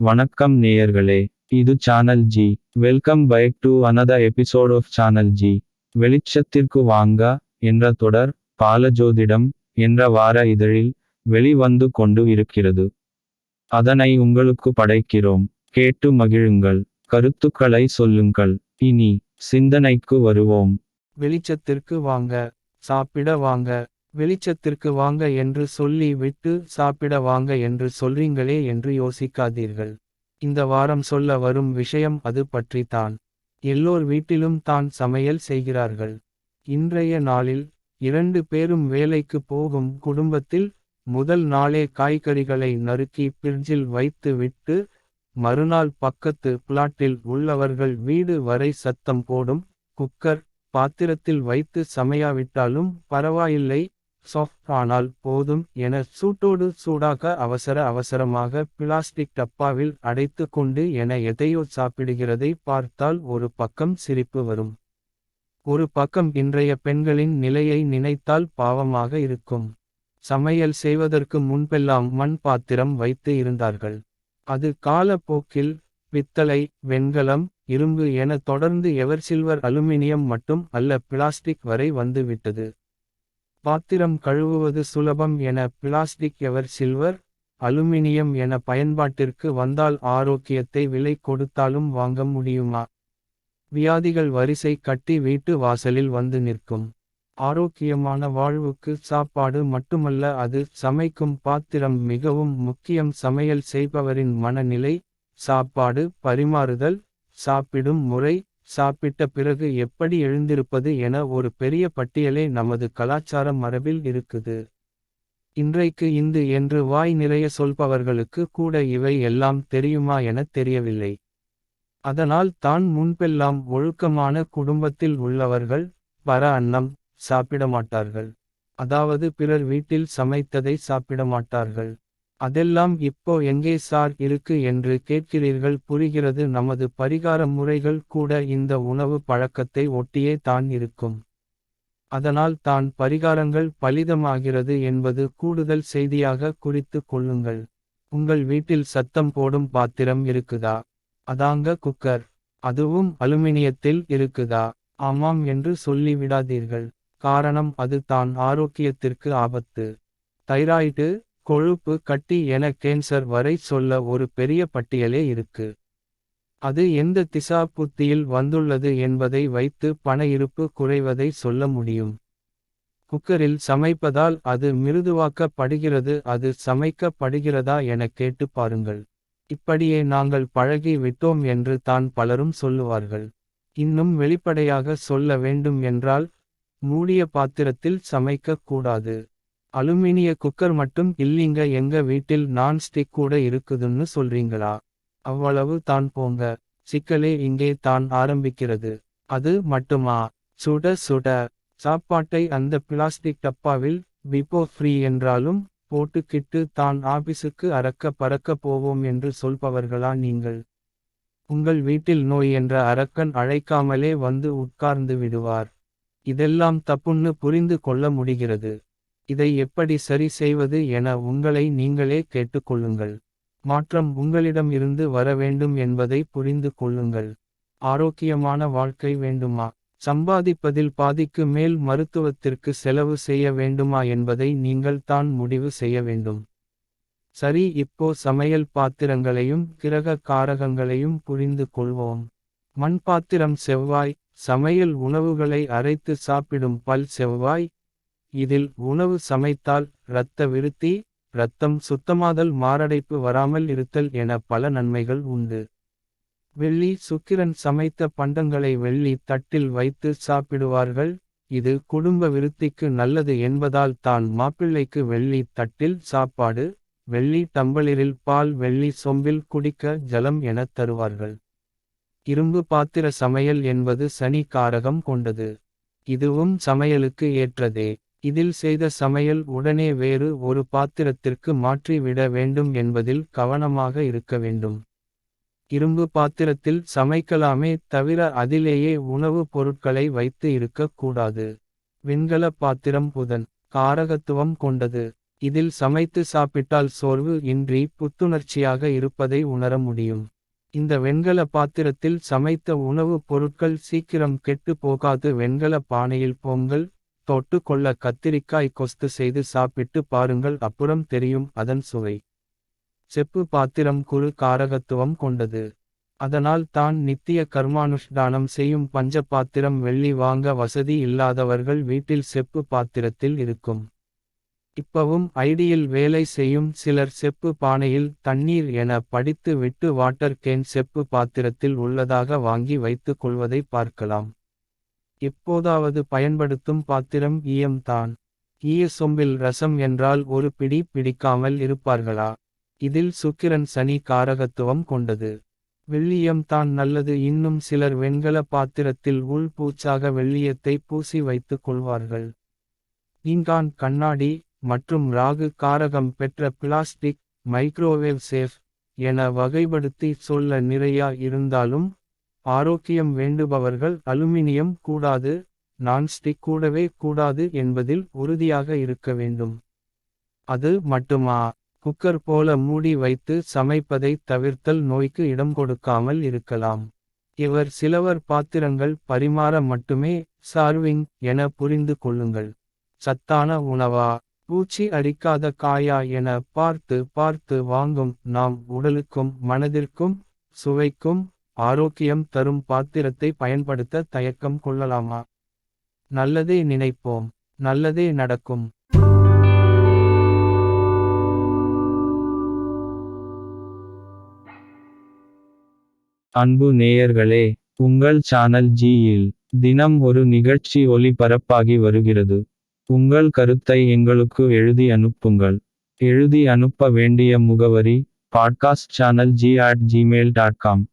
வணக்கம் நேயர்களே இது channel G welcome back to another episode of channel G வெளிச்சத்திற்கு வாங்க என்ற தொடர் பாலஜோதிடம் என்ற வார இதழில் வெளிவந்து கொண்டு இருக்கிறது. அதனை உங்களுக்கு படைக்கிறோம். கேட்டு மகிழுங்கள். கருத்துக்களை சொல்லுங்கள். இனி சிந்தனைக்கு வருவோம். வெளிச்சத்திற்கு வாங்க சாப்பிட வாங்க. வெளிச்சத்திற்கு வாங்க என்று சொல்லி விட்டு சாப்பிட வாங்க என்று சொல்றீங்களே என்று யோசிக்காதீர்கள். இந்த வாரம் சொல்ல வரும் விஷயம் அது பற்றித்தான். எல்லோர் வீட்டிலும் தான் சமையல் செய்கிறார்கள். இன்றைய நாளில் இரண்டு பேரும் வேலைக்கு போகும் குடும்பத்தில் முதல் நாளே காய்கறிகளை நறுக்கி பிரிட்ஜில் வைத்து விட்டு மறுநாள் பக்கத்து பிளாட்டில் உள்ளவர்கள் வீடு வரை சத்தம் போடும் குக்கர் பாத்திரத்தில் வைத்து சமையாவிட்டாலும் பரவாயில்லை சாஃப்ட் ஆனால் போதும் என சூட்டோடு சூடாக அவசர அவசரமாக பிளாஸ்டிக் டப்பாவில் அடைத்து கொண்டு என எதையோ சாப்பிடுகிறதை பார்த்தால் ஒரு பக்கம் சிரிப்பு வரும். ஒரு பக்கம் இன்றைய பெண்களின் நிலையை நினைத்தால் பாவமாக இருக்கும். சமையல் செய்வதற்கு முன்பெல்லாம் மண் பாத்திரம் வைத்து இருந்தார்கள். அது காலப்போக்கில் பித்தளை வெண்கலம் இரும்பு என தொடர்ந்து எவர் சில்வர் அலுமினியம் மட்டும் அல்ல பிளாஸ்டிக் வரை வந்துவிட்டது. பாத்திரம் கழுவுவது சுலபம் என பிளாஸ்டிக் எவர் சில்வர் அலுமினியம் என பயன்பாட்டிற்கு வந்தால் ஆரோக்கியத்தை விலை கொடுத்தாலும் வாங்க முடியுமா? வியாதிகள் வரிசை கட்டி வீட்டு வாசலில் வந்து நிற்கும். ஆரோக்கியமான வாழ்வுக்கு சாப்பாடு மட்டுமல்ல அது சமைக்கும் பாத்திரம் மிகவும் முக்கியம். சமையல் செய்பவரின் மனநிலை சாப்பாடு பரிமாறுதல் சாப்பிடும் முறை சாப்பிட்ட பிறகு எப்படி எழுந்திருப்பது என ஒரு பெரிய பட்டியலே நமது கலாச்சார மரபில் இருக்குது. இன்றைக்கு இந்து என்று வாய் நிறைய சொல்பவர்களுக்கு கூட இவை எல்லாம் தெரியுமா என தெரியவில்லை. அதனால் தான் முன்பெல்லாம் ஒழுக்கமான குடும்பத்தில் உள்ளவர்கள் பர அன்னம் சாப்பிட மாட்டார்கள் அதாவது பிறர் வீட்டில் சமைத்ததை சாப்பிட மாட்டார்கள் அதெல்லாம் இப்போ எங்கே சார் இருக்கு என்று கேட்கிறீர்கள் புரிகிறது நமது பரிகார முறைகள் கூட இந்த உணவு பழக்கத்தை ஒட்டியே தான் இருக்கும். அதனால் தான் பரிகாரங்கள் பலிதமாகிறது என்பது கூடுதல் செய்தியாக குறித்து கொள்ளுங்கள். உங்கள் வீட்டில் சத்தம் போடும் பாத்திரம் இருக்குதா? அதாங்க குக்கர். அதுவும் அலுமினியத்தில் இருக்குதா? ஆமாம் என்று சொல்லிவிடாதீர்கள் காரணம் அது தான் ஆரோக்கியத்திற்கு ஆபத்து. தைராய்டு கொழுப்பு கட்டி என கேன்சர் வரை சொல்ல ஒரு பெரிய பட்டியலே இருக்கு. அது எந்த திசா புத்தியில் வந்துள்ளது என்பதை வைத்து பண இருப்பு குறைவதை சொல்ல முடியும். குக்கரில் சமைப்பதால் அது மிருதுவாக்கப்படுகிறது அது சமைக்கப்படுகிறதா என கேட்டு பாருங்கள். இப்படியே நாங்கள் பழகி விட்டோம் என்று தான் பலரும் சொல்லுவார்கள். இன்னும் வெளிப்படையாக சொல்ல வேண்டும் என்றால் மூடிய பாத்திரத்தில் சமைக்கக்கூடாது அலுமினிய குக்கர் மட்டும் இல்லீங்க எங்க வீட்டில் நான் ஸ்டிக் கூட இருக்குதுன்னு சொல்றீங்களா? அவ்வளவு தான் போங்க. சிக்கலே இங்கே தான் ஆரம்பிக்கிறது. அது மட்டுமா? சுட சுட. சாப்பாட்டை அந்த பிளாஸ்டிக் டப்பாவில் பிபோ ஃப்ரீ என்றாலும் போட்டுக்கிட்டு தான் ஆபீஸுக்கு அறக்க பறக்க போவோம் என்று சொல்பவர்களா நீங்கள்? உங்கள் வீட்டில் நோய் என்ற அரக்கன் அழைக்காமலே வந்து உட்கார்ந்து விடுவார். இதெல்லாம் தப்புன்னு புரிந்து கொள்ள முடிகிறது. இதை எப்படி சரி செய்வது என உங்களை நீங்களே கேட்டுக்கொள்ளுங்கள். மாற்றம் உங்களிடம் இருந்து வர வேண்டும் என்பதை புரிந்து கொள்ளுங்கள். ஆரோக்கியமான வாழ்க்கை வேண்டுமா? சம்பாதிப்பதில் பாதிக்கு மேல் மருத்துவத்திற்கு செலவு செய்ய வேண்டுமா என்பதை நீங்கள் தான் முடிவு செய்ய வேண்டும். சரி இப்போ சமையல் பாத்திரங்களையும் கிரக காரகங்களையும் புரிந்து கொள்வோம். மண் பாத்திரம் செவ்வாய் சமையல் உணவுகளை அரைத்து சாப்பிடும் பல் செவ்வாய் இதில் உணவு சமைத்தால் இரத்த விருத்தி இரத்தம் சுத்தமாதல் மாரடைப்பு வராமல் இருத்தல் என பல நன்மைகள் உண்டு. வெள்ளி சுக்கிரன் சமைத்த பண்டங்களை வெள்ளி தட்டில் வைத்து சாப்பிடுவார்கள். இது குடும்ப விருத்திக்கு நல்லது என்பதால் தான் மாப்பிள்ளைக்கு வெள்ளி தட்டில் சாப்பாடு வெள்ளி டம்பளிரில் பால் வெள்ளி சொம்பில் குடிக்க ஜலம் எனத் தருவார்கள். இரும்பு பாத்திர சமையல் என்பது சனி காரகம் கொண்டது. இதுவும் சமையலுக்கு ஏற்றதே. இதில் செய்த சமையல் உடனே வேறு ஒரு பாத்திரத்திற்கு மாற்றி விட வேண்டும் என்பதில் கவனமாக இருக்க வேண்டும். இரும்பு பாத்திரத்தில் சமைக்கலாமே தவிர அதிலேயே உணவுப் பொருட்களை வைத்து இருக்கக்கூடாது வெண்கல பாத்திரம் புதன் காரகத்துவம் கொண்டது. இதில் சமைத்து சாப்பிட்டால் சோர்வு இன்றி புத்துணர்ச்சியாக இருப்பதை உணர முடியும். இந்த வெண்கல பாத்திரத்தில் சமைத்த உணவுப் பொருட்கள் சீக்கிரம் கெட்டு போகாது. வெண்கல பானையில் பொங்கல் தொட்டு கொள்ள கத்திரிக்காய் கொஸ்து செய்து சாப்பிட்டு பாருங்கள் அப்புறம் தெரியும் அதன் சுவை. செப்பு பாத்திரம் குறு காரகத்துவம் கொண்டது. அதனால் தான் நித்திய கர்மானுஷ்டானம் செய்யும் பஞ்ச பாத்திரம் வெள்ளி வாங்க வசதி இல்லாதவர்கள் வீட்டில் செப்பு பாத்திரத்தில் இருக்கும். இப்பவும் ஐடியில் வேலை செய்யும் சிலர் செப்பு பானையில் தண்ணீர் என படித்து விட்டு வாட்டர் கேன் செப்பு பாத்திரத்தில் உள்ளதாக வாங்கி வைத்துக் கொள்வதை பார்க்கலாம். எப்போதாவது பயன்படுத்தும் பாத்திரம் ஈயம் தான். ஈய சொம்பில் ரசம் என்றால் ஒரு பிடி பிடிக்காமல் இருப்பார்களா? இதில் சுக்கிரன் சனி காரகத்துவம் கொண்டது. வெள்ளியம் தான் நல்லது. இன்னும் சிலர் வெண்கல பாத்திரத்தில் உள் பூச்சாக வெள்ளியத்தை பூசி வைத்துக் கொள்வார்கள். பீங்கான் கண்ணாடி மற்றும் ராகு காரகம் பெற்ற பிளாஸ்டிக் மைக்ரோவேவ் சேஃப் என வகைப்படுத்தி சொல்ல நிறையா இருந்தாலும் ஆரோக்கியம் வேண்டுபவர்கள் அலுமினியம் கூடாது நான்ஸ்டிக் கூடவே கூடாது என்பதில் உறுதியாக இருக்க வேண்டும். அது மட்டுமா? குக்கர் போல மூடி வைத்து சமைப்பதை தவிர்த்தல் நோய்க்கு இடம் கொடுக்காமல் இருக்கலாம். இவர் சிலவர் பாத்திரங்கள் பரிமாற மட்டுமே சார்விங் என புரிந்து கொள்ளுங்கள். சத்தான உணவா? பூச்சி அடிக்காத காயா என பார்த்து பார்த்து வாங்கும் நாம் உடலுக்கும் மனதிற்கும் சுவைக்கும் ஆரோக்கியம் தரும் பாத்திரத்தை பயன்படுத்த தயக்கம் கொள்ளலாமா? நல்லதே நினைப்போம் நல்லதே நடக்கும். அன்பு நேயர்களே உங்கள் சேனல் ஜியில் தினம் ஒரு நிகழ்ச்சி ஒளிபரப்பாகி வருகிறது. உங்கள் கருத்தை எங்களுக்கு எழுதி அனுப்புங்கள். எழுதி அனுப்ப வேண்டிய முகவரி podcast channel G at Gmail dot com